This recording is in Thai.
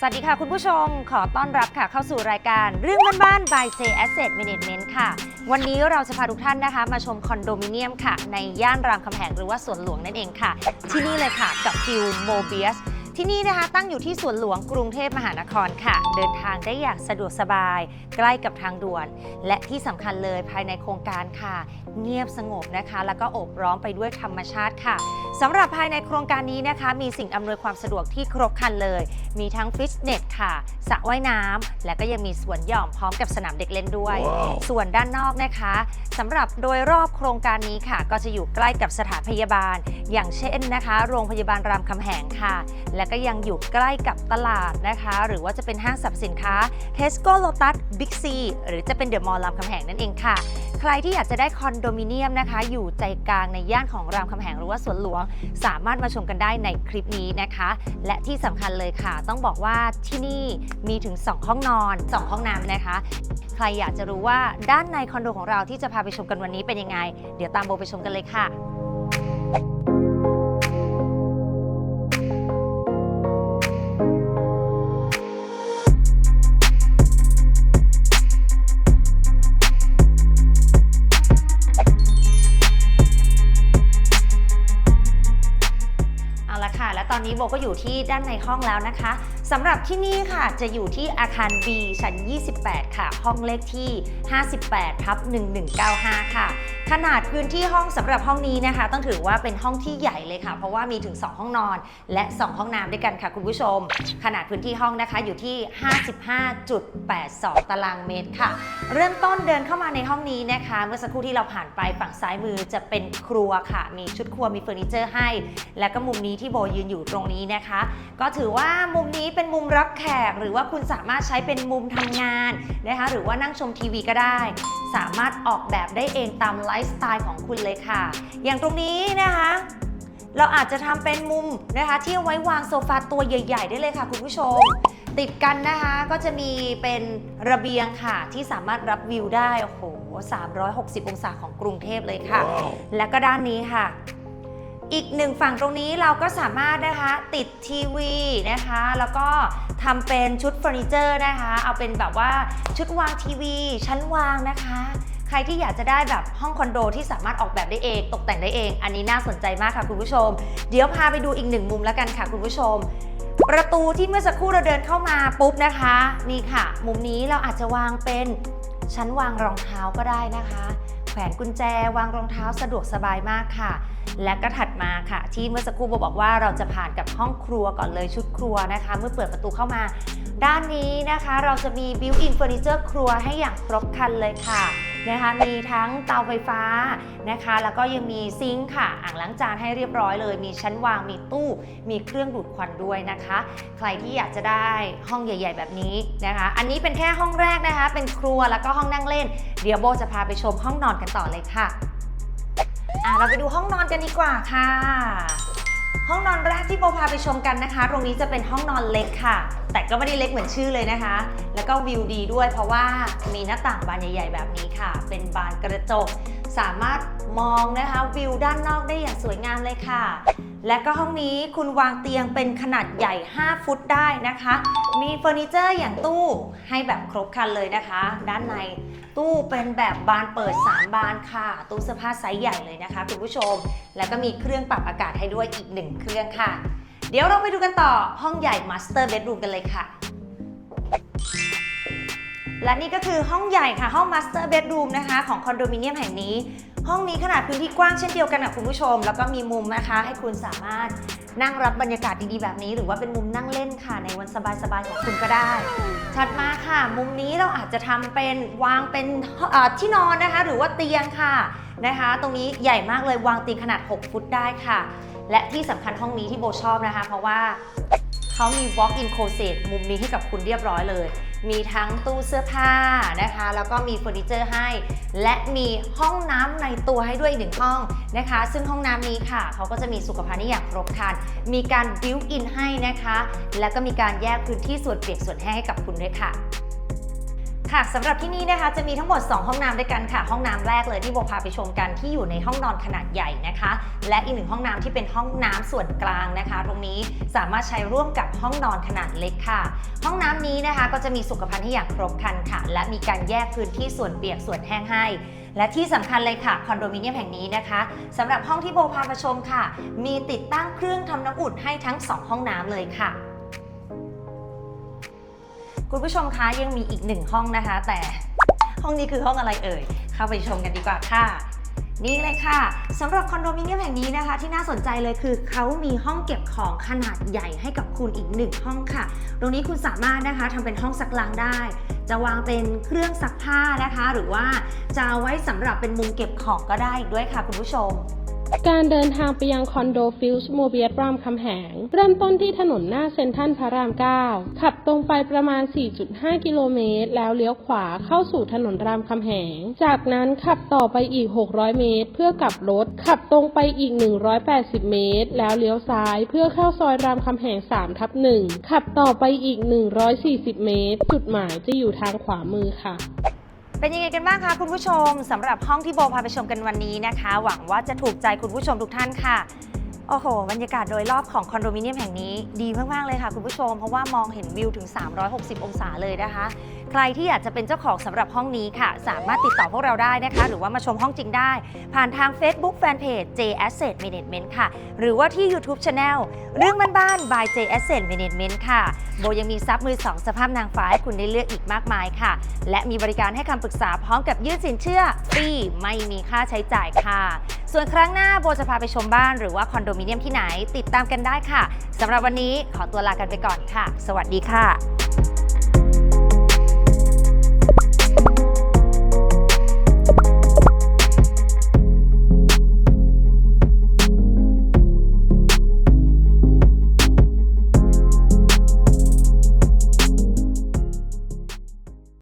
สวัสดีค่ะคุณผู้ชม ขอต้อนรับค่ะเข้าสู่รายการเรื่องบ้านๆ by J Asset Management ค่ะ วันนี้เราจะพาทุกท่านนะคะ มาชมคอนโดมิเนียมค่ะ ในย่านรามคำแหงหรือว่าสวนหลวงนั่นเองค่ะ ที่นี่เลยค่ะกับฟิลโมเบียส ที่นี่นะคะตั้งอยู่ที่สวนหลวงกรุงเทพมหานครค่ะ เดินทางได้อย่างสะดวกสบาย ใกล้กับทางด่วน และที่สำคัญเลยภายในโครงการค่ะ เงียบสงบนะคะ แล้วก็โอบร้อมไปด้วยธรรมชาติค่ะสำหรับภายในโครงการนี้นะคะ มีสิ่งอำนวยความสะดวกที่ครบครันเลย มีทั้งฟิตเนสค่ะสระว่ายน้ำและก็ยังมีสวนหย่อมพร้อมกับสนามเด็กเล่นด้วยส่วนด้านนอกนะคะสำหรับโดยรอบโครงการนี้ค่ะ ก็จะอยู่ใกล้กับสถานพยาบาล อย่างเช่นนะคะ โรงพยาบาลรามคำแหงค่ะ และก็ยังอยู่ใกล้กับตลาดนะคะ หรือว่าจะเป็นห้างสรรพสินค้า Tesco Lotus Big C หรือจะเป็นเดอะมอลล์รามคำแหงนั่นเองค่ะ ใครที่อยากจะได้คอนโดมิเนียมนะคะ อยู่ใจกลางในย่านของรามคำแหงหรือว่าสวนหลวง สามารถมาชมกันได้ในคลิปนี้นะคะ และที่สำคัญเลยค่ะ ต้องบอกว่าที่นี่มีถึง 2 ห้องนอน 2 ห้องน้ำนะคะ ใครอยากจะรู้ว่าด้านในคอนโดของเราที่จะพาไปชมกันวันนี้เป็นยังไง เดี๋ยวตามโบไปชมกันเลยค่ะ นี้โบก็อยู่ที่ด้านในห้องแล้วนะคะสำหรับที่นี่ค่ะจะอยู่ที่อาคาร B ชั้น 28 ค่ะ ห้องเลขที่ 58ทับ1195 ค่ะ ขนาดพื้นที่ห้องสำหรับห้องนี้นะคะ ต้องถือว่าเป็นห้องที่ใหญ่เลยค่ะ เพราะว่ามีถึง 2 ห้องนอน และ 2 ห้องน้ำด้วยกันค่ะคุณผู้ชม ขนาดพื้นที่ห้องนะคะอยู่ที่ 55.82 ตารางเมตรค่ะ เริ่มต้นเดินเข้ามาในห้องนี้นะคะ เมื่อสักครู่ที่เราผ่านไปฝั่งซ้ายมือจะเป็นครัวค่ะ มีชุดครัวมีเฟอร์นิเจอร์ให้ และก็มุมนี้ที่โบยืนอยู่ตรงนี้นะคะ ก็ถือว่ามุมนี้เป็นมุมรับแขก หรือว่าคุณสามารถใช้เป็นมุมทำงานนะคะหรือว่านั่งชมทีวีก็ได้ สามารถออกแบบได้เองตามไลฟ์สไตล์ของคุณเลยค่ะ อย่างตรงนี้นะคะ เราอาจจะทำเป็นมุมนะคะ ที่เอาไว้วางโซฟาตัวใหญ่ ๆ ได้เลยค่ะ คุณผู้ชม ติดกันนะคะก็จะมีเป็นระเบียงค่ะ ที่สามารถรับวิวได้โอ้โห360 องศาของกรุงเทพเลยค่ะ และก็ด้านนี้ค่ะ อีกหนึ่งฝั่งตรงนี้เราก็สามารถนะคะติดทีวีนะคะ แล้วก็ทำเป็นชุดเฟอร์นิเจอร์นะคะ เอาเป็นแบบว่าชุดวางทีวี ชั้นวางนะคะ ใครที่อยากจะได้แบบห้องคอนโดที่สามารถออกแบบได้เอง ตกแต่งได้เอง อันนี้น่าสนใจมากค่ะคุณผู้ชม เดี๋ยวพาไปดูอีกหนึ่งมุมแล้วกันค่ะคุณผู้ชม ประตูที่เมื่อสักครู่เราเดินเข้ามาปุ๊บนะคะ นี่ค่ะ มุมนี้เราอาจจะวางเป็นชั้นวางรองเท้าก็ได้นะคะ แขวนกุญแจวางรองเท้าสะดวกสบายมากค่ะ และก็ถัดมาค่ะ ที่เมื่อสักครู่โบบอกว่าเราจะผ่านกับห้องครัวก่อนเลยชุดครัวนะคะ เมื่อเปิดประตูเข้ามา ด้านนี้นะคะ เราจะมีบิวอินเฟอร์นิเจอร์ครัวให้อย่างครบครันเลยค่ะนะคะมีทั้งเตาไฟฟ้านะคะ แล้วก็ยังมีซิงค์ค่ะ อ่างล้างจานให้เรียบร้อยเลย มีชั้นวางมีตู้ มีเครื่องดูดควันด้วยนะคะ ใครที่อยากจะได้ห้องใหญ่ ๆ แบบนี้นะคะ อันนี้เป็นแค่ห้องแรกนะคะ เป็นครัวแล้วก็ห้องนั่งเล่น เดี๋ยวโบจะพาไปชมห้องนอนกันต่อเลยค่ะ อะเราไปดูห้องนอนกันดีกว่าค่ะ ห้องนอนแรกที่โบพาไปชมกันนะคะ ตรงนี้จะเป็นห้องนอนเล็กค่ะ แต่ก็ไม่ได้เล็กเหมือนชื่อเลยนะคะ แล้วก็วิวดีด้วยเพราะว่ามีหน้าต่างบานใหญ่ ๆ แบบนี้ค่ะ เป็นบานกระจก สามารถมองนะคะวิวด้านนอกได้อย่างสวยงามเลยค่ะ และก็ห้องนี้คุณวางเตียงเป็นขนาดใหญ่ 5 ฟุตได้นะคะ มีเฟอร์นิเจอร์อย่างตู้ให้แบบครบครันเลยนะคะ ด้านในตู้เป็นแบบบานเปิด 3 บานค่ะ ตู้เสื้อผ้าไซส์ใหญ่เลยนะคะคุณผู้ชม แล้วก็มีเครื่องปรับอากาศให้ด้วยอีกหนึ่งเครื่องค่ะ เดี๋ยวเราไปดูกันต่อห้องใหญ่ Master Bedroom กันเลยค่ะ และนี่ก็คือห้องใหญ่ค่ะ ห้อง Master Bedroom นะคะ ของคอนโดมิเนียมแห่งนี้ ห้องนี้ขนาดพื้นที่กว้างเช่นเดียวกันกับคุณผู้ชม แล้วก็มีมุมนะคะ ให้คุณสามารถนั่งรับบรรยากาศดีๆแบบนี้ หรือว่าเป็นมุมนั่งเล่นค่ะ ในวันสบายๆของคุณก็ได้ถัดมาค่ะ มุมนี้เราอาจจะทำเป็นวางเป็นที่นอนนะคะ หรือว่าเตียงค่ะนะคะ ตรงนี้ใหญ่มากเลยวางเตียงขนาด 6 ฟุตได้ค่ะ และที่สำคัญห้องนี้ที่โบชอบนะคะ เพราะว่าเขามี walk-in closet มุมนี้ให้กับคุณเรียบร้อยเลย มีทั้งตู้เสื้อผ้านะคะ แล้วก็มีเฟอร์นิเจอร์ให้ และมีห้องน้ำในตัวให้ด้วยอีกหนึ่งห้องนะคะ ซึ่งห้องน้ำนี้ค่ะ เขาก็จะมีสุขภัณฑ์ที่อย่างครบครัน มีการบิวอินให้นะคะ แล้วก็มีการแยกพื้นที่ส่วนเปียกส่วนแห้งให้กับคุณด้วยค่ะ ค่ะสำหรับที่นี่นะคะจะมีทั้งหมด 2 ห้องน้ำด้วยกันค่ะ ห้องน้ำแรกเลยที่โบพาไปชมกันที่อยู่ในห้องนอนขนาดใหญ่นะคะ และอีกหนึ่งห้องน้ำที่เป็นห้องน้ำส่วนกลางนะคะ ตรงนี้สามารถใช้ร่วมกับห้องนอนขนาดเล็กค่ะ ห้องน้ำนี้นะคะก็จะมีสุขภัณฑ์ที่อย่างครบครันค่ะ และมีการแยกพื้นที่ส่วนเปียกส่วนแห้งให้และที่สำคัญเลยค่ะคอนโดมิเนียมแห่งนี้นะคะสำหรับห้องที่โบพาไปชมค่ะ มีติดตั้งเครื่องทำน้ำอุ่นให้ทั้งสองห้องน้ำเลยค่ะ คุณผู้ชมคะยังมีอีกหนึ่งห้องนะคะ แต่ห้องนี้คือห้องอะไรเอ่ย เข้าไปชมกันดีกว่าค่ะ นี่เลยค่ะสำหรับคอนโดมิเนียมแห่งนี้นะคะ ที่น่าสนใจเลยคือเขามีห้องเก็บของขนาดใหญ่ให้กับคุณอีกหนึ่งห้องค่ะ ตรงนี้คุณสามารถนะคะทำเป็นห้องซักล้างได้ จะวางเป็นเครื่องซักผ้านะคะ หรือว่าจะเอาไว้สำหรับเป็นมุมเก็บของก็ได้อีกด้วยค่ะ คุณผู้ชม การเดินทางไปยังคอนโดฟิลส์โมเบียรามคำแหง เริ่มต้นที่ถนนหน้าเซ็นทรัลพระราม 9 ขับตรงไปประมาณ 4.5 กิโลเมตร แล้วเลี้ยวขวาเข้าสู่ถนนรามคำแหง จากนั้นขับต่อไปอีก 600 เมตร เพื่อกลับรถ ขับตรงไปอีก 180 เมตร แล้วเลี้ยวซ้ายเพื่อเข้าซอยรามคำแหง 3 ทับ 1 ขับต่อไปอีก 140 เมตร จุดหมายจะอยู่ทางขวามือค่ะ เป็นยังไงกันบ้างคะคุณผู้ชมสำหรับห้องที่โบพาไปชมกันวันนี้นะคะ หวังว่าจะถูกใจคุณผู้ชมทุกท่านค่ะ โอ้โห บรรยากาศโดยรอบของคอนโดมิเนียมแห่งนี้ดีมาก ๆ เลยค่ะคุณผู้ชม เพราะว่ามองเห็นวิวถึง 360 องศาเลยนะคะ ใครที่อยากจะเป็นเจ้าของสำหรับห้องนี้ค่ะ สามารถติดต่อพวกเราได้นะคะ หรือว่ามาชมห้องจริงได้ ผ่านทาง Facebook Fanpage J Asset Management ค่ะ หรือว่าที่ YouTube Channel เรื่องบ้านๆ by J Asset Management ค่ะ โบยังมีซับมือ 2 สภาพนางฟ้าให้คุณได้เลือกอีกมากมายค่ะ และมีบริการให้คำปรึกษาพร้อมกับยื่นสินเชื่อฟรีไม่มีค่าใช้จ่ายค่ะ ส่วนครั้งหน้าโบจะพาไปชมบ้านหรือว่าคอนโดมิเนียมที่ไหนติดตามกันได้ค่ะสำหรับวันนี้ขอตัวลากันไปก่อนค่ะ สวัสดีค่ะ